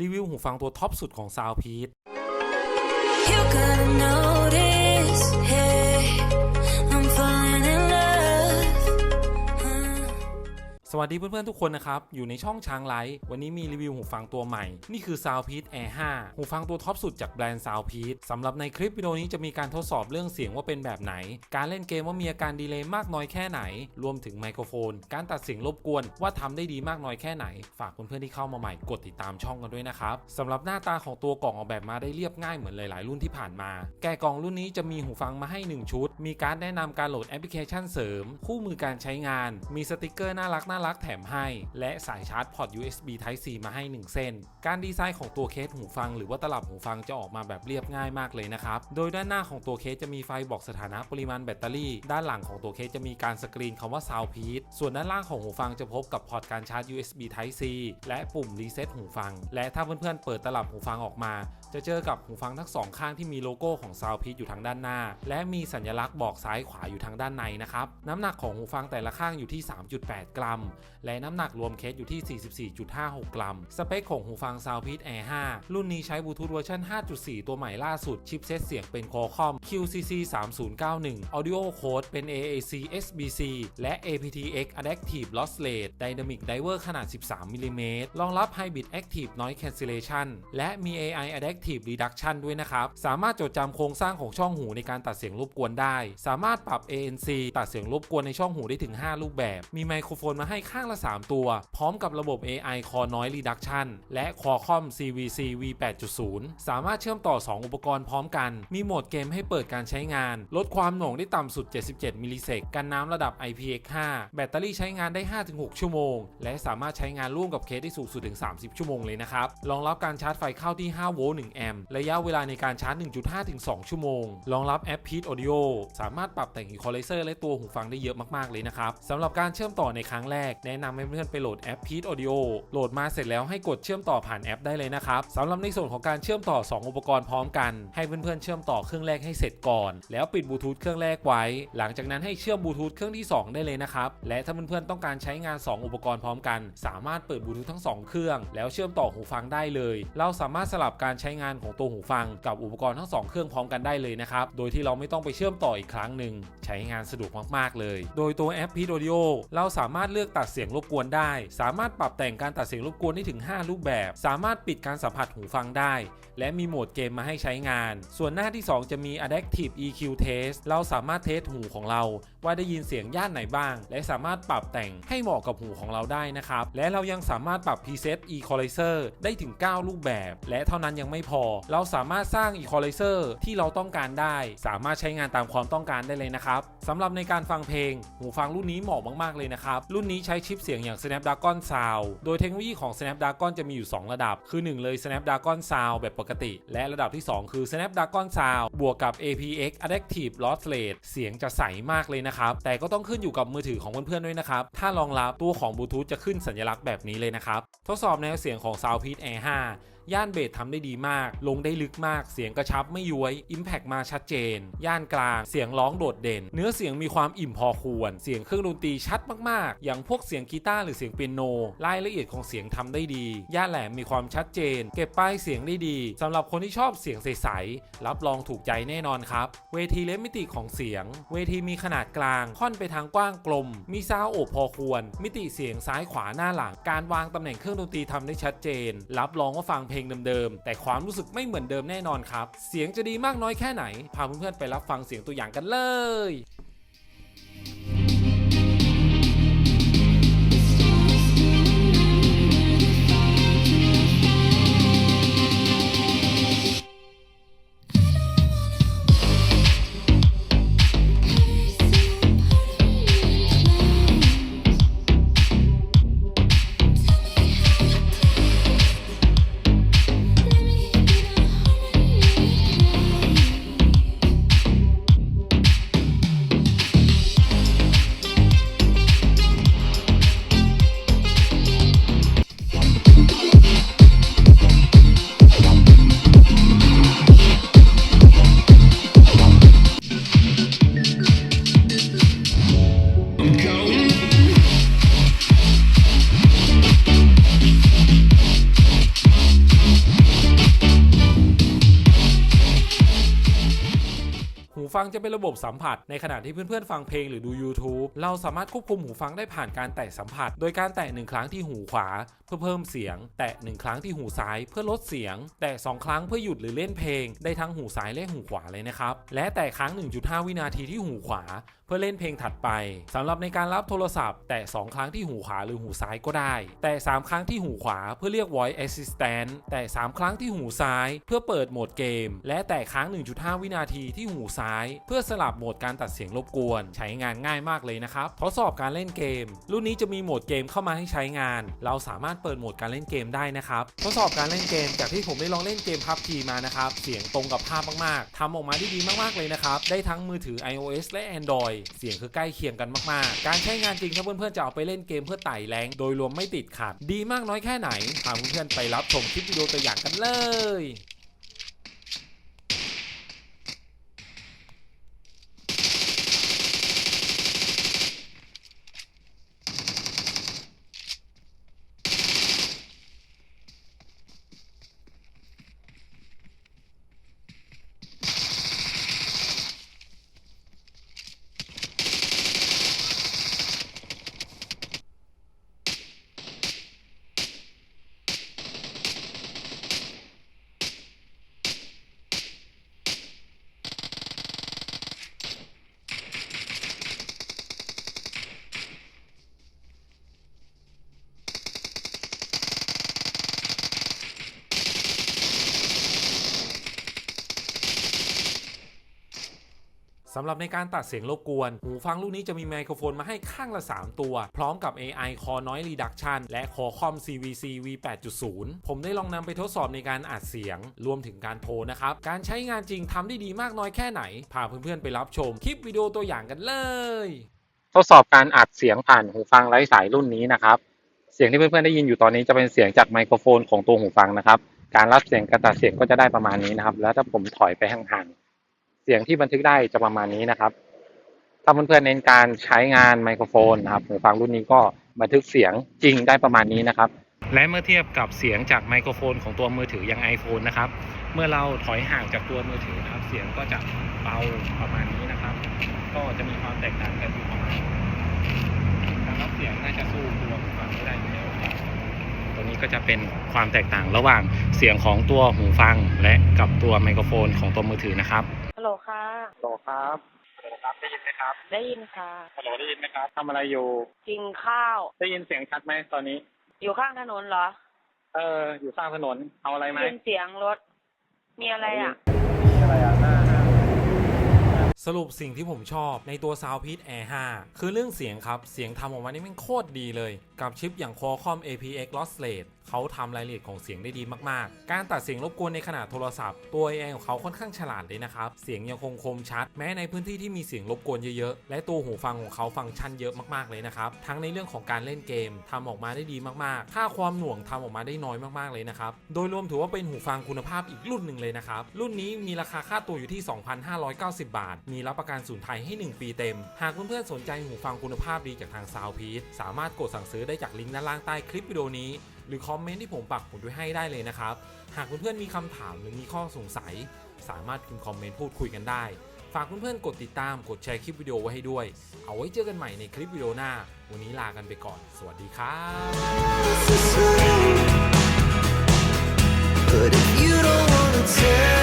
รีวิวหูฟังตัวท็อปสุดของซาวพีท hey. สวัสดีเพื่อนๆทุกคนนะครับ อยู่ในช่องช้างไลท์วันนี้มีรีวิวหูฟังตัวใหม่ นี่คือ Soundpeat Air 5 หูฟังตัวท็อปสุดจากแบรนด์ Soundpeat สำหรับในคลิปวิดีโอนี้จะมีการทดสอบเรื่องเสียงว่าเป็นแบบไหน การเล่นเกมว่ามีอาการดีเลย์มากน้อยแค่ไหน รวมถึงไมโครโฟน การตัดเสียงรบกวนว่าทำได้ดีมากน้อยแค่ไหน ฝากเพื่อนๆที่เข้ามาใหม่กดติดตามช่องกันด้วยนะครับสำหรับหน้าตาของตัวกล่องออกแบบมาได้เรียบง่ายเหมือนหลายๆ รุ่นที่ผ่านมา แกะกล่องรุ่นนี้จะมีหูฟังมาให้ 1 ชุด มีการแนะนำการโหลดแอปพลิเคชันเสริม คู่มือการใช้งาน มีสติกเกอร์น่ารักน่ารักแถมให้ และสายชาร์จพอร์ต USB Type C มาให้ 1 เส้น การดีไซน์ของตัวเคสหูฟัง หรือว่าตลับหูฟังจะออกมาแบบเรียบง่ายมากเลยนะครับ โดยด้านหน้าของตัวเคสจะมีไฟบอกสถานะปริมาณแบตเตอรี่ ด้านหลังของตัวเคสจะมีการสกรีนคำว่า Soundpeat ส่วนด้านล่างของหูฟังจะพบกับพอร์ตการชาร์จ USB Type C และปุ่มรีเซ็ตหูฟัง และถ้าเพื่อนๆเปิดตลับหูฟังออกมา จะเจอกับหูฟังทั้งสองข้างที่มีโลโก้ของ Soundpeat อยู่ทางด้านหน้า และมีสัญลักษณ์บอกซ้ายขวาอยู่ทางด้านในนะครับ น้ำหนักของหูฟังแต่ละข้างอยู่ที่ 3.8 กรัม และน้ำหนักรวมเคสอยู่ที่ 44.56 กรัม สเปคของหูฟัง Soundpeat Air 5รุ่นนี้ใช้บลูทูธเวอร์ชัน5.4 ตัวใหม่ล่าสุด ชิปเซตเสียงเป็น Qualcomm QCC 3091 Audio Code เป็น AAC SBC และ aptX Adaptive Lossless Dynamic Driver ขนาด 13 มิลลิเมตรรองรับ Hybrid Active Noise Cancellation และมี AI Adaptive Reduction ด้วยนะครับ สามารถจดจำโครงสร้างของช่องหูในการตัดเสียงรบกวนได้ สามารถปรับ ANC ตัดเสียงรบกวนในช่องหูได้ถึง 5 รูปแบบ มีไมโครโฟนมาให้ข้างละ 3 ตัว พร้อมกับระบบ AI Core Noise Reduction และ Qualcomm CVC V8.0 สามารถเชื่อมต่อ 2 อุปกรณ์พร้อมกัน มีโหมดเกมให้เปิดการใช้งาน ลดความหน่วงได้ต่ำสุด 77 มิลลิเซกกันน้ำระดับ IPX5 แบตเตอรี่ใช้งานได้ 5-6 ชั่วโมง และสามารถใช้งานร่วมกับเคสได้สูงสุดถึง 30 ชั่วโมงเลยนะครับ รองรับการชาร์จไฟเข้าที่ 5 โวลต์1 แอมป์ระยะเวลาในการชาร์จ 1.5 ถึง 2 ชั่วโมง รองรับแอป Peat Audio สามารถปรับแต่ง Equalizer และตัวหูฟังได้เยอะมาก ๆ เลยนะครับสำหรับการเชื่อมต่อในครั้งแรก แนะนำให้เพื่อนๆไปโหลดแอป Peat Audio โหลดมาเสร็จแล้วให้กดเชื่อมต่อผ่านแอปได้เลยนะครับสำหรับในส่วนของการเชื่อมต่อ 2 อุปกรณ์พร้อมกันให้เพื่อนๆเชื่อมต่อเครื่องแรกให้เสร็จก่อน แล้วปิดบลูทูธเครื่องแรกไว้ หลังจากนั้นให้เชื่อมบลูทูธเครื่องที่ 2 ได้เลยนะครับและถ้าเพื่อนๆต้องการใช้งาน 2 อุปกรณ์พร้อมกัน สามารถเปิดบลูทูธทั้ง 2 เครื่อง แล้วเชื่อมต่อหูฟังได้เลย เราสามารถสลับการใช้งานงานของตัวหูฟังกับอุปกรณ์ทั้ง 2 เครื่องพร้อมกันได้เลยนะครับ โดยที่เราไม่ต้องไปเชื่อมต่ออีกครั้งหนึ่งใช้งานสะดวกมากๆเลย โดยตัวแอป Peat Audio เราสามารถเลือกตัดเสียงรบกวนได้ สามารถปรับแต่งการตัดเสียงรบกวนได้ถึง 5 รูปแบบ สามารถปิดการสัมผัสหูฟังได้ และมีโหมดเกมมาให้ใช้งาน ส่วนหน้าที่ 2 จะมี Adaptive EQ Test เราสามารถเทสหูของเรา ว่าได้ยินเสียงย่านไหนบ้าง และสามารถปรับแต่งให้เหมาะกับหูของเราได้นะครับและเรายังสามารถปรับ preset equalizer ได้ถึง 9 รูปแบบ และเท่านั้นยังไม่พอ เราสามารถสร้าง equalizer ที่เราต้องการได้ สามารถใช้งานตามความต้องการได้เลยนะครับสำหรับในการฟังเพลง หูฟังรุ่นนี้เหมาะมากๆเลยนะครับ รุ่นนี้ใช้ชิปเสียงอย่าง Snapdragon Sound โดยเทคโนโลยีของ Snapdragon จะมีอยู่ 2 ระดับ คือ 1 เลย Snapdragon Sound แบบปกติ และระดับที่ 2 คือ Snapdragon Sound บวกกับ apx Adaptive Lossless เสียงจะใสมากเลยนะครับ แต่ก็ต้องขึ้นอยู่กับมือถือของเพื่อนๆด้วยนะครับ ถ้ารองรับตัวของบลูทูธจะขึ้นสัญลักษณ์แบบนี้เลยนะครับ ทดสอบแนวเสียงของ Soundpeat Air 5 ย่านเบสทำได้ดีมาก ลงได้ลึกมาก เสียงกระชับไม่ย้วย Impact มาชัดเจน ย่านกลาง เสียงร้องโดดเด่น เนื้อเสียงมีความอิ่มพอควร เสียงเครื่องดนตรีชัดมากๆ อย่างพวกเสียงกีตาร์หรือเสียงเปียโน รายละเอียดของเสียงทำได้ดี ย่านแหลมมีความชัดเจน เก็บป้ายเสียงได้ดีสำหรับคนที่ชอบเสียงใสๆ รับรองถูกใจแน่นอนครับ เวทีและมิติของเสียง เวทีมีขนาดกลาง ค่อนไปทางกว้างกลม มีซาวโอบพอควร มิติเสียงซ้ายขวาหน้าหลัง การวางตำแหน่งเครื่องดนตรีทำได้ชัดเจน รับรองว่าฟังเพลงเดิมๆ แต่ความรู้สึกไม่เหมือนเดิมแน่นอนครับ เสียงจะดีมากน้อยแค่ไหน พาเพื่อนๆไปรับฟังเสียงตัวอย่างกันเลย ฟังจะเป็นระบบสัมผัส ในขณะที่เพื่อนๆฟังเพลงหรือดู YouTube เราสามารถควบคุมหูฟังได้ผ่านการแตะสัมผัส โดยการแตะหนึ่งครั้งที่หูขวา เพื่อเพิ่มเสียง แตะหนึ่งครั้งที่หูซ้ายเพื่อลดเสียง แตะสองครั้งเพื่อหยุดหรือเล่นเพลง ได้ทั้งหูซ้ายและหูขวาเลยนะครับ และแตะครั้ง 1.5 วินาทีที่หูขวา พื่อเล่นเพลงถัดไปสำหรับในการรับโทรศัพท์ แตะ2ครั้งที่หูขวาหรือหูซ้ายก็ได้ แตะ3ครั้งที่หูขวาเพื่อเรียก voice assistant แตะ3ครั้งที่หูซ้าย เพื่อเปิดโหมดเกม และแตะค้าง1.5 วินาทีที่หูซ้าย เพื่อสลับโหมดการตัดเสียงรบกวน ใช้งานง่ายมากเลยนะครับทดสอบการเล่นเกม รุ่นนี้จะมีโหมดเกมเข้ามาให้ใช้งาน เราสามารถเปิดโหมดการเล่นเกมได้นะครับทดสอบการเล่นเกมจากที่ผมได้ลองเล่นเกม PUBG มานะครับเสียงตรงกับภาพมากๆทำออกมาได้ดีมากๆเลยนะครับได้ทั้งมือถือ iOS และ Android เสียงคือใกล้เคียงกันมากๆ การใช้งานจริงถ้าเพื่อนๆจะเอาไปเล่นเกมเพื่อไต่แรงโดยรวมไม่ติดขัด ดีมากน้อยแค่ไหนพาเพื่อนๆไปรับชมคลิปวิดีโอตัวอย่างกันเลย สำหรับในการตัดเสียงรบกวน หูฟังรุ่นนี้จะมีไมโครโฟนมาให้ข้างละ 3 ตัว พร้อมกับ AI Core Noise Reduction และ Qualcomm CVC V8.0 ผมได้ลองนำไปทดสอบในการอัดเสียง รวมถึงการโทรนะครับ การใช้งานจริงทำได้ดีมากน้อยแค่ไหน พาเพื่อนๆไปรับชมคลิปวิดีโอตัวอย่างกันเลย ทดสอบการอัดเสียงผ่านหูฟังไร้สายรุ่นนี้นะครับ เสียงที่เพื่อนๆได้ยินอยู่ตอนนี้จะเป็นเสียงจากไมโครโฟนของตัวหูฟังนะครับ การรับเสียงการตัดเสียงก็จะได้ประมาณนี้นะครับ แล้วถ้าผมถอยไปห่างๆ เสียงที่บันทึกได้จะประมาณนี้นะครับ ถ้าเพื่อนๆเน้นการใช้งานไมโครโฟนนะครับหูฟังรุ่นนี้ก็บันทึกเสียงจริงได้ประมาณนี้นะครับ และเมื่อเทียบกับเสียงจากไมโครโฟนของตัวมือถืออย่าง iPhone นะครับ เมื่อเราถอยห่างจากตัวมือถือนะครับ เสียงก็จะเบาประมาณนี้นะครับ ก็จะมีความแตกต่างกันอยู่ประมาณการรับเสียงน่าจะสู้ตัวหูฟังไม่ได้อยู่แล้วครับตัวนี้ก็จะเป็นความแตกต่างระหว่างเสียงของตัวหูฟังและกับตัวไมโครโฟนของตัวมือถือนะครับ โหลค่ะโหลครับฮัลโหลครับได้ยินไหมครับ ได้ยินค่ะฮัลโหลได้ยินไหมครับทำอะไรอยู่ กินข้าว ได้ยินเสียงชัดไหมตอนนี้ อยู่ข้างถนนเหรอ เออ อยู่ข้างถนน เอาอะไรไหมได้ยินเสียงรถ มีอะไรอะมีอะไรอะหน้าหน้า สรุปสิ่งที่ผมชอบในตัว Soundpeak Air 5คือเรื่องเสียงครับ เสียงทำออกมานี่แมันโคตรดีเลย กับชิปอย่าง Qualcomm APX Lossless เขาทำรายละเอียดของเสียงได้ดีมากๆ การตัดเสียงรบกวนในขนาดโทรศัพท์ ตัว AI ของเขาค่อนข้างฉลาดเลยนะครับ เสียงยังคงคมชัด แม้ในพื้นที่ที่มีเสียงรบกวนเยอะๆ และตัวหูฟังของเขาฟังก์ชันเยอะมากๆเลยนะครับ ทั้งในเรื่องของการเล่นเกมทำออกมาได้ดีมากๆ ค่าความหน่วงทำออกมาได้น้อยมากๆเลยนะครับ โดยรวมถือว่าเป็นหูฟังคุณภาพอีกรุ่นหนึ่งเลยนะครับ รุ่นนี้มีราคาค่าตัวอยู่ที่ 2,590 บาทมีรับประกันสูนไทยให้ 1 ปีเต็ม หากเพื่อนๆสนใจหูฟังคุณภาพดีจากทางซาวพีสามารถกดสั่งซื้อได้จากลิงก์ด้านล่างใต้คลิปวิดีโอนี้ หรือคอมเมนต์ที่ผมปักผมด้วยให้ได้เลยนะครับ หากเพื่อนๆมีคำถามหรือมีข้อสงสัย สามารถพิมพ์คอมเมนต์พูดคุยกันได้ ฝากเพื่อนๆกดติดตามกดแชร์คลิปวิดีโอไว้ให้ด้วย เอาไว้เจอกันใหม่ในคลิปวิดีโอหน้า วันนี้ลากันไปก่อน สวัสดีครับ But if you don't wanna tell